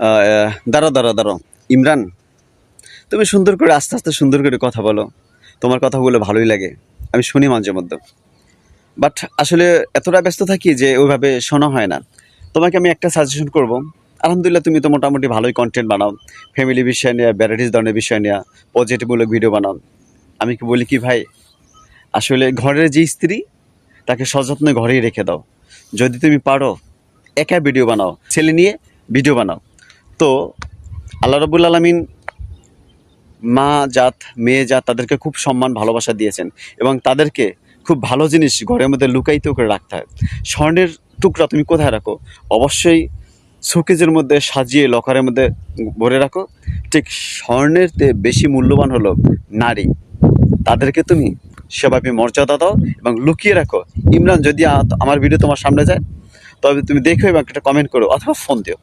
আহ, দাঁড়াও দাঁড়াও দাঁড়াও। ইমরান তুমি সুন্দর করে আস্তে আস্তে সুন্দর করে কথা বলো। তোমার কথাগুলো ভালোই লাগে। আমি শুনি মাঝে মধ্যে। বাট আসলে এতটা ব্যস্ত থাকি যে ওইভাবে শোনা হয় না। তোমাকে আমি একটা সাজেশন করব। আলহামদুলিল্লাহ তুমি তো মোটামুটি ভালোই কন্টেন্ট বানাও। ফ্যামিলি বিষয় নিয়ে ভ্যারাইটিস ধরনের বিষয় নিয়ে পজিটিভমূলক ভিডিও বানাও। আমি কি বলি কি ভাই? আসলে ঘরের যে স্ত্রী তাকে সযত্নে ঘরেই রেখে দাও। যদি তুমি পারো একা ভিডিও বানাও। ছেলে নিয়ে ভিডিও বানাও। তো আল্লাহ রবুল আলমিন মা জাত, মেয়ে জাত তাদেরকে খুব সম্মান, ভালোবাসা দিয়েছেন এবং তাদেরকে খুব ভালো জিনিস ঘরের মধ্যে লুকাইতে করে রাখতে হয়। স্বর্ণের টুকরা তুমি কোথায় রাখো? অবশ্যই শোকেজের মধ্যে সাজিয়ে লকারের মধ্যে ভরে রাখো। ঠিক স্বর্ণের বেশি মূল্যবান হলো নারী। তাদেরকে তুমি সেভাবে মর্যাদা দাও এবং লুকিয়ে রাখো। ইমরান, যদি আমার ভিডিও তোমার সামনে যায়, তবে তুমি দেখো এবং একটা কমেন্ট করো অথবা ফোন দিও।